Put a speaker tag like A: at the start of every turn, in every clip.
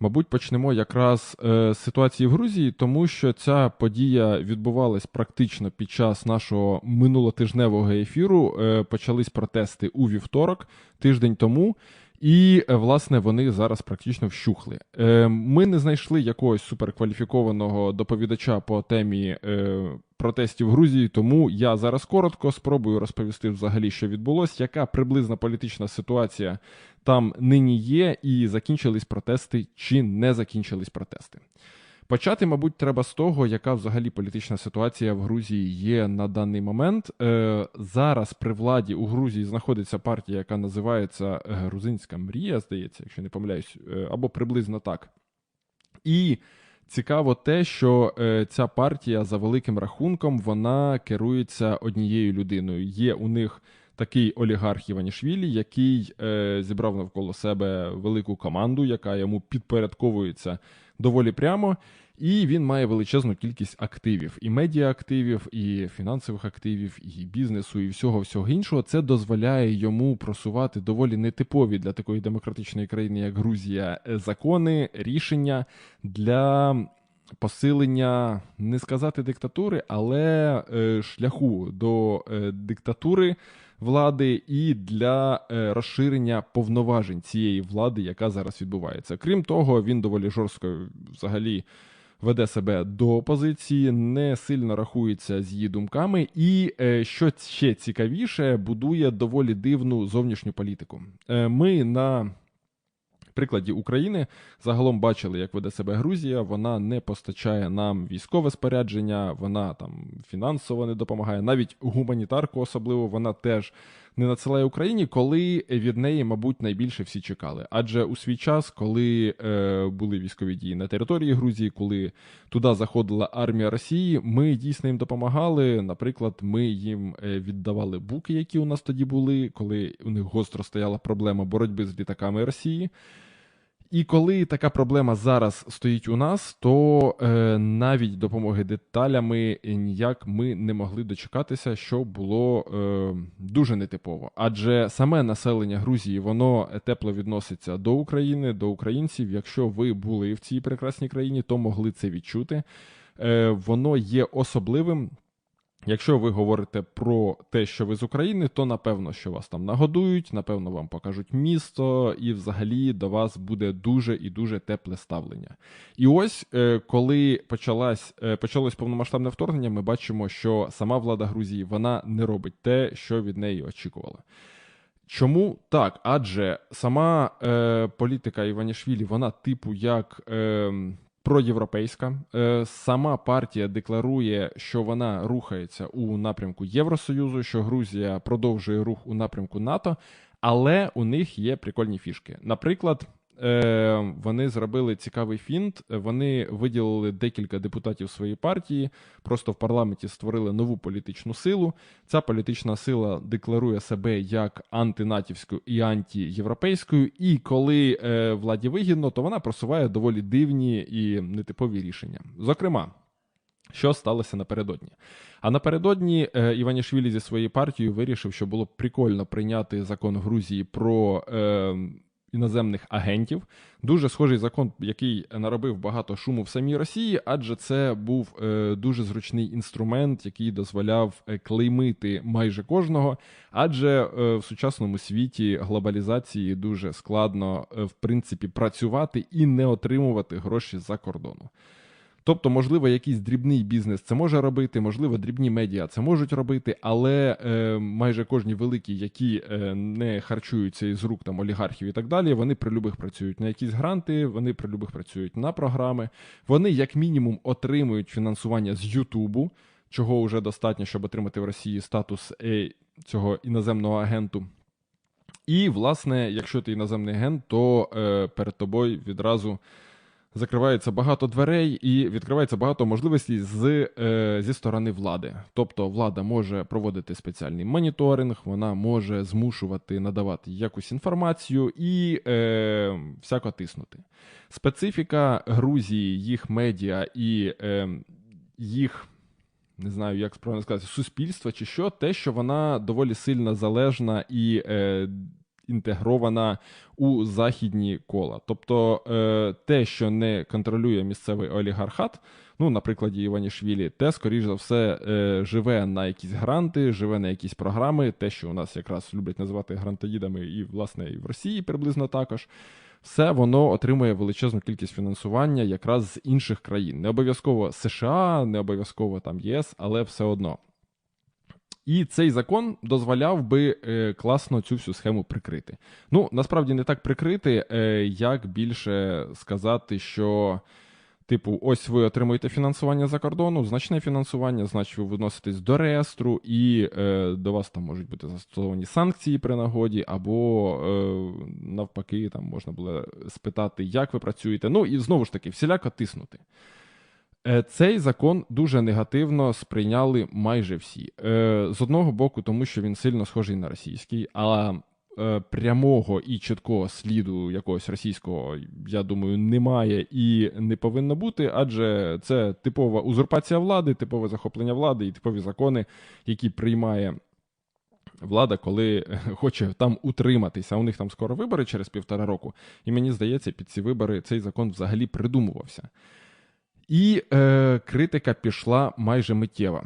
A: Мабуть, почнемо якраз е, з ситуації в Грузії, тому що ця подія відбувалась практично під час нашого минулотижневого ефіру. Е, почались протести у вівторок, тиждень тому. І, е, власне, вони зараз практично вщухли. Е, ми не знайшли якогось суперкваліфікованого доповідача по темі е, протестів в Грузії, тому я зараз коротко спробую розповісти взагалі, що відбулося, яка приблизна політична ситуація там нині є, і закінчились протести чи не закінчились протести. Почати, мабуть, треба з того, яка взагалі політична ситуація в Грузії є на даний момент. Е, Зараз при владі у Грузії знаходиться партія, яка називається Грузинська мрія, здається, якщо не помиляюсь, е, або приблизно так. І цікаво те, що е, ця партія за великим рахунком вона керується однією людиною. Є у них такий олігарх Іванішвілі, який е, зібрав навколо себе велику команду, яка йому підпорядковується доволі прямо. І він має величезну кількість активів, і медіа-активів, і фінансових активів, і бізнесу, і всього всього іншого. Це дозволяє йому просувати доволі нетипові для такої демократичної країни, як Грузія, закони, рішення для посилення, не сказати диктатури, але е, шляху до е, диктатури влади і для е, розширення повноважень цієї влади, яка зараз відбувається. Крім того, він доволі жорстко взагалі. Веде себе до опозиції, не сильно рахується з її думками, і що ще цікавіше, будує доволі дивну зовнішню політику. Ми на прикладі України загалом бачили, як веде себе Грузія. Вона не постачає нам військове спорядження, вона там фінансово не допомагає, навіть гуманітарку, особливо вона теж не надсилає Україні, коли від неї, мабуть, найбільше всі чекали. Адже у свій час, коли е, були військові дії на території Грузії, коли туди заходила армія Росії, ми дійсно їм допомагали. Наприклад, ми їм е, віддавали буки, які у нас тоді були, коли у них гостро стояла проблема боротьби з літаками Росії. І коли така проблема зараз стоїть у нас, то е, навіть допомоги деталями ніяк ми не могли дочекатися, що було е, дуже нетипово. Адже саме населення Грузії воно тепло відноситься до України, до українців. Якщо ви були в цій прекрасній країні, то могли це відчути. Е, Воно є особливим. Якщо ви говорите про те, що ви з України, то напевно, що вас там нагодують, напевно, вам покажуть місто, і взагалі до вас буде дуже і дуже тепле ставлення. І ось е, коли почалось, е, почалось повномасштабне вторгнення, ми бачимо, що сама влада Грузії вона не робить те, що від неї очікувала. Чому так? Адже сама е, політика Іванішвілі, вона типу як. Е, проєвропейська. Е, сама партія декларує, що вона рухається у напрямку Євросоюзу, що Грузія продовжує рух у напрямку НАТО, але у них є прикольні фішки. Наприклад. Е, вони зробили цікавий фінт. Вони виділили декілька депутатів своєї партії, просто в парламенті створили нову політичну силу. Ця політична сила декларує себе як антинатівською і антиєвропейською. І коли е, владі вигідно, то вона просуває доволі дивні і нетипові рішення. Зокрема. Що сталося напередодні? А напередодні е, Іванішвілі зі своєю партією вирішив, що було б прикольно прийняти закон Грузії про е, іноземних агентів. Дуже схожий закон, який наробив багато шуму в самій Росії, адже це був е, дуже зручний інструмент, який дозволяв е, клеймити майже кожного. Адже е, в сучасному світі глобалізації дуже складно в принципі працювати і не отримувати гроші за кордону. Тобто, можливо, якийсь дрібний бізнес це може робити, можливо, дрібні медіа це можуть робити, але е, майже кожні великі, які е, не харчуються із рук там олігархів і так далі, вони при любих працюють на якісь гранти, вони при любих працюють на програми. Вони, як мінімум, отримують фінансування з Ютубу, чого вже достатньо, щоб отримати в Росії статус е, цього іноземного агенту. І, власне, якщо ти іноземний агент, то е, перед тобою відразу закривається багато дверей і відкривається багато можливостей з, е, зі сторони влади. Тобто влада може проводити спеціальний моніторинг, вона може змушувати надавати якусь інформацію і е, всяко тиснути. Специфіка Грузії, їх медіа і е, їх. Не знаю, як правильно сказати, суспільства чи що, те, що вона доволі сильно залежна і е, інтегрована у західні кола. Тобто е, те, що не контролює місцевий олігархат, ну, на прикладі Іванішвілі, те, скоріш за все, е, живе на якісь гранти, живе на якісь програми, те, що у нас якраз люблять називати грантоїдами, і, власне, і в Росії приблизно також. Все воно отримує величезну кількість фінансування якраз з інших країн. Не обов'язково США, не обов'язково там ЄС, але все одно. І цей закон дозволяв би е, класно цю всю схему прикрити. Ну, насправді не так прикрити, е, як більше сказати, що. Типу, ось ви отримуєте фінансування за кордону, значне фінансування, значить ви виноситесь до реєстру, і е, до вас там можуть бути застосовані санкції при нагоді, або е, навпаки, там можна було спитати, як ви працюєте. Ну і знову ж таки, всіляко тиснути. Е, цей закон дуже негативно сприйняли майже всі. Е, з одного боку, тому що він сильно схожий на російський, а е, прямого і чіткого сліду якогось російського, я думаю, немає і не повинно бути, адже це типова узурпація влади, типове захоплення влади і типові закони, які приймає. Влада, коли хоче там утриматися, у них там скоро вибори через півтора року, і мені здається, під ці вибори цей закон взагалі придумувався. І е, критика пішла майже миттєва.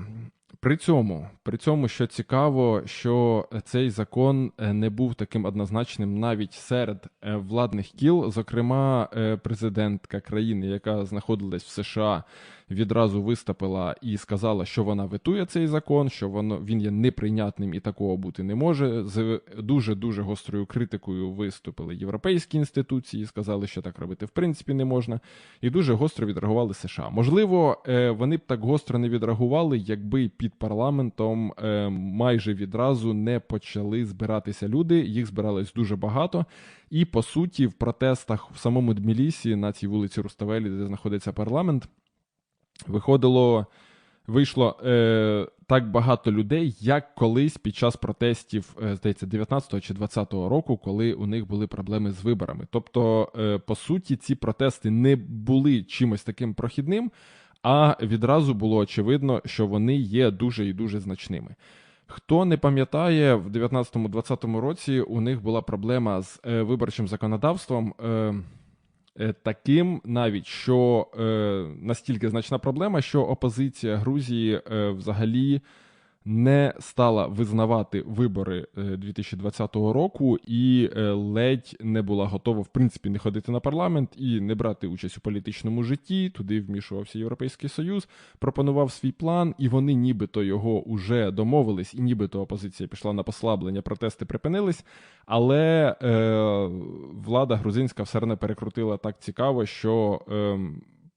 A: При цьому, при цьому, що цікаво, що цей закон е, не був таким однозначним навіть серед е, владних кіл. Зокрема, е, президентка країни, яка знаходилась в США, відразу виступила і сказала, що вона витує цей закон, що воно він є неприйнятним і такого бути не може. З дуже дуже гострою критикою виступили європейські інституції, сказали, що так робити в принципі не можна, і дуже гостро відреагували США. Можливо, е, вони б так гостро не відреагували, якби під парламентом е, майже відразу не почали збиратися люди. Їх збиралось дуже багато. І по суті, в протестах в самому Тбілісі, на цій вулиці Руставелі, де знаходиться парламент виходило, вийшло е, так багато людей, як колись під час протестів, е, здається, 19-го чи 20-го року, коли у них були проблеми з виборами. Тобто, е, по суті, ці протести не були чимось таким прохідним, а відразу було очевидно, що вони є дуже і дуже значними. Хто не пам'ятає, в 19-20 році у них була проблема з е, виборчим законодавством. Е, таким, навіть що е, настільки значна проблема, що опозиція Грузії е, взагалі не стала визнавати вибори 2020 е, року і е, ледь не була готова в принципі не ходити на парламент і не брати участь у політичному житті. Туди вмішувався Європейський Союз, пропонував свій план, і вони нібито його уже домовились, і нібито опозиція пішла на послаблення, протести припинились. Але е, влада грузинська все одно перекрутила так цікаво, що. Е,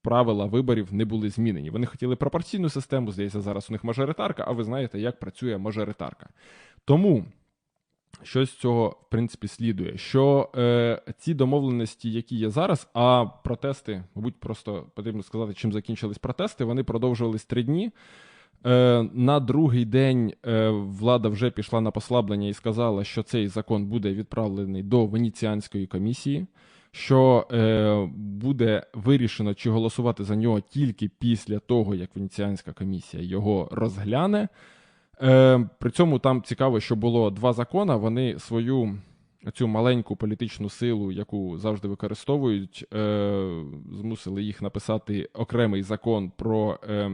A: правила виборів не були змінені. Вони хотіли пропорційну систему, здається, зараз у них мажоритарка, а ви знаєте, як працює мажоритарка. Тому. Що з цього, в принципі, слідує, що е, ці домовленості, які є зараз, а протести, мабуть, просто потрібно сказати, чим закінчились протести, вони продовжувались три дні. Е, На другий день е, влада вже пішла на послаблення і сказала, що цей закон буде відправлений до Венеціанської комісії що е, буде вирішено, чи голосувати за нього тільки після того, як Венеціанська комісія його розгляне. Е, При цьому там цікаво, що було два закони. Вони свою цю маленьку політичну силу, яку завжди використовують, е, змусили їх написати окремий закон про. Е,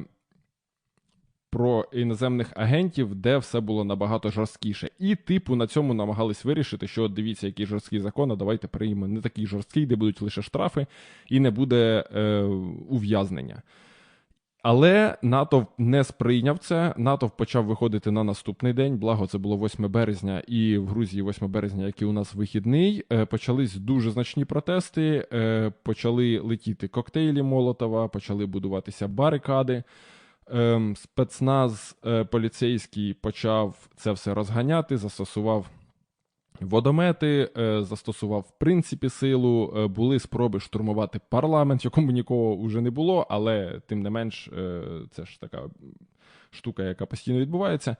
A: про іноземних агентів, де все було набагато жорсткіше. І, типу, на цьому намагались вирішити, що дивіться, який жорсткий закон, а давайте приймемо не такий жорсткий, де будуть лише штрафи, і не буде е, ув'язнення. Але НАТО не сприйняв це. НАТО почав виходити на наступний день. Благо, це було 8 березня, і в Грузії 8 березня, який у нас вихідний, е, почались дуже значні протести. Е, почали летіти коктейлі Молотова, почали будуватися барикади. Ем, спецназ е, поліцейський почав це все розганяти, застосував водомети, е, застосував в принципі силу. Е, були спроби штурмувати парламент, якому нікого вже не було, але тим не менш, це ж така штука, яка постійно відбувається.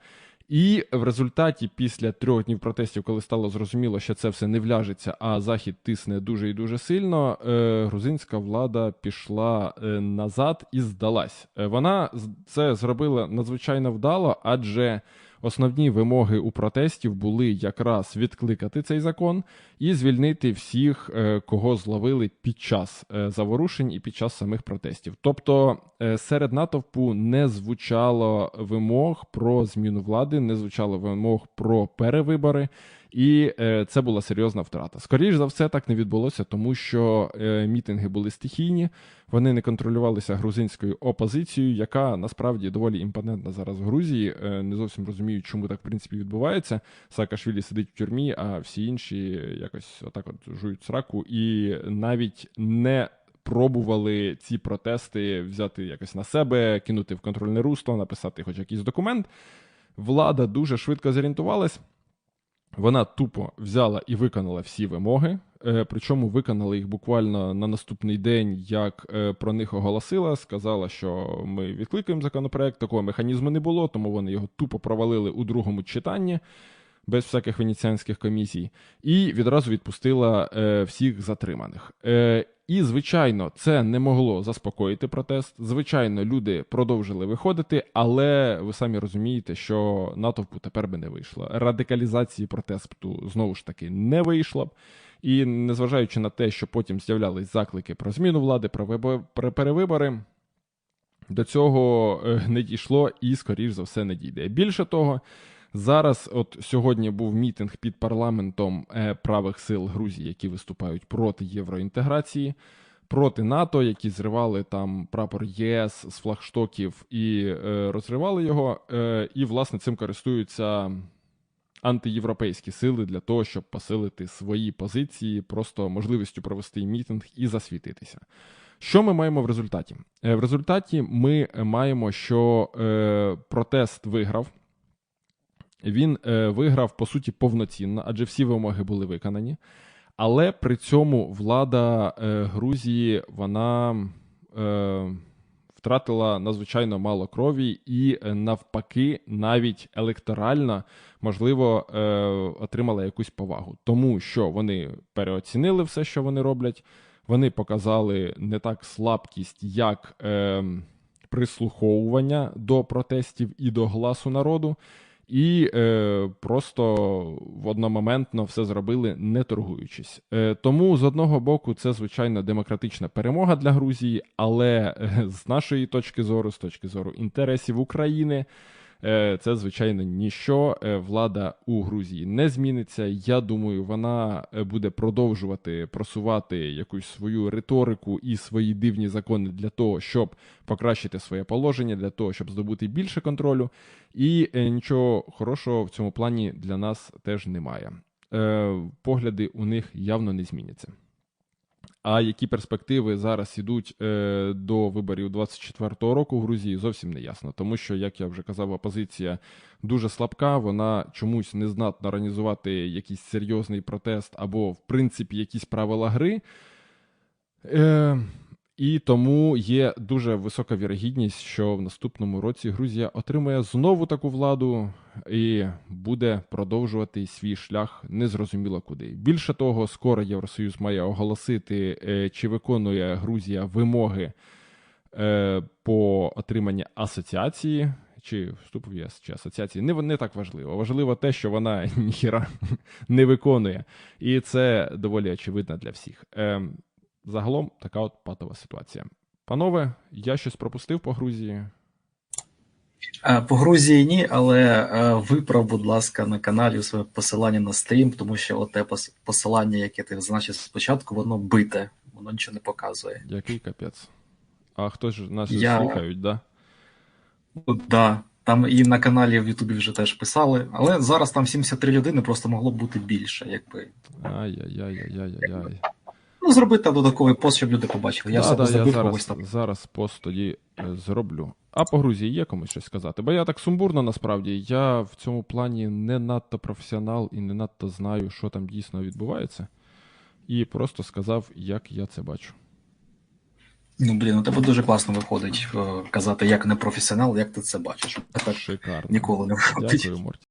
A: І в результаті, після трьох днів протестів, коли стало зрозуміло, що це все не вляжеться, а захід тисне дуже і дуже сильно, е, грузинська влада пішла е, назад і здалась. Е, вона це зробила надзвичайно вдало, адже Основні вимоги у протестів були якраз відкликати цей закон і звільнити всіх, е, кого зловили під час е, заворушень і під час самих протестів. Тобто е, серед натовпу не звучало вимог про зміну влади, не звучало вимог про перевибори. І е, це була серйозна втрата. Скоріше за все, так не відбулося, тому що е, мітинги були стихійні, вони не контролювалися грузинською опозицією, яка насправді доволі імпонентна зараз в Грузії. Е, не зовсім розуміють, чому так в принципі відбувається. Саакашвілі сидить в тюрмі, а всі інші якось отак от жують сраку і навіть не. Пробували ці протести взяти якось на себе, кинути в контрольне русло, написати хоч якийсь документ. Влада дуже швидко зорієнтувалась. Вона тупо взяла і виконала всі вимоги, е, причому виконали їх буквально на наступний день, як е, про них оголосила. Сказала, що ми відкликаємо законопроект. Такого механізму не було, тому вони його тупо провалили у другому читанні без всяких венеціанських комісій, і відразу відпустила е, всіх затриманих. І, звичайно, це не могло заспокоїти протест. Звичайно, люди продовжили виходити, але ви самі розумієте, що натовпу тепер би не вийшло. Радикалізації протесту знову ж таки не вийшло б. І незважаючи на те, що потім з'являлись заклики про зміну влади, про, вибо- про перевибори, до цього е, не дійшло і, скоріш за все, не дійде. Більше того, зараз, от сьогодні був мітинг під парламентом е, правих сил Грузії, які виступають проти євроінтеграції, проти НАТО, які зривали там прапор ЄС з флагштоків і е, розривали його. Е, і, власне, цим користуються антиєвропейські сили для того, щоб посилити свої позиції, просто можливістю провести мітинг і засвітитися. Що ми маємо в результаті? Е, В результаті ми маємо, що е, протест виграв. Він е, виграв по суті повноцінно, адже всі вимоги були виконані. Але при цьому влада е, Грузії вона е, втратила надзвичайно мало крові, і е, навпаки, навіть електорально, можливо, е, отримала якусь повагу, тому що вони переоцінили все, що вони роблять. Вони показали не так слабкість, як е, прислуховування до протестів і до гласу народу, і е, просто в одномоментно все зробили, не торгуючись. Е, тому з одного боку, це звичайно демократична перемога для Грузії, але е, з нашої точки зору, з точки зору інтересів України. Е, Це, звичайно, ніщо. Е, Влада у Грузії не зміниться. Я думаю, вона е, буде продовжувати просувати якусь свою риторику і свої дивні закони для того, щоб покращити своє положення, для того, щоб здобути більше контролю. І нічого хорошого в цьому плані для нас теж немає. Погляди у них явно не зміняться. А які перспективи зараз ідуть е, до виборів 24-го року в Грузії, зовсім не ясно. Тому що, як я вже казав, опозиція дуже слабка, вона чомусь не знатна організувати якийсь серйозний протест або, в принципі, якісь правила гри. Е, і тому є дуже висока вірогідність, що в наступному році Грузія отримає знову таку владу і буде продовжувати свій шлях незрозуміло куди. Більше того, скоро Євросоюз має оголосити, е, чи виконує Грузія вимоги е, по отриманню асоціації. Чи вступу в ЄС, чи асоціації, не, не так важливо. Важливо те, що вона ніхіра не виконує. І це доволі очевидно для всіх. Загалом така от патова ситуація. Панове, я щось пропустив по Грузії.
B: Е, По Грузії ні, але е, виправ, будь ласка, на каналі своє посилання на стрім, тому що оте посилання, яке ти зазначив спочатку, воно бите, воно нічого не показує.
A: Який капець. А хто ж нас
B: Я-
A: слухають, да?
B: Ну, Да, там і на каналі в Ютубі вже теж писали, але зараз там 73 людини, просто могло б бути більше, якби.
A: Ай-яй-яй-яй-яй-яй.
B: Ну, зробити додатковий пост, щоб люди побачили. Я
A: Да, да, я зараз, зараз пост тоді е, зроблю. А по Грузії є комусь щось сказати? Бо я так сумбурно насправді. Я в цьому плані не надто професіонал і не надто знаю, що там дійсно відбувається. І просто сказав, як я це бачу.
B: Ну, блін, у тебе дуже класно виходить е, казати, як не професіонал, як ти це бачиш. Так
A: Шикарно.
B: ніколи не виходить.
A: Дякую, Морті.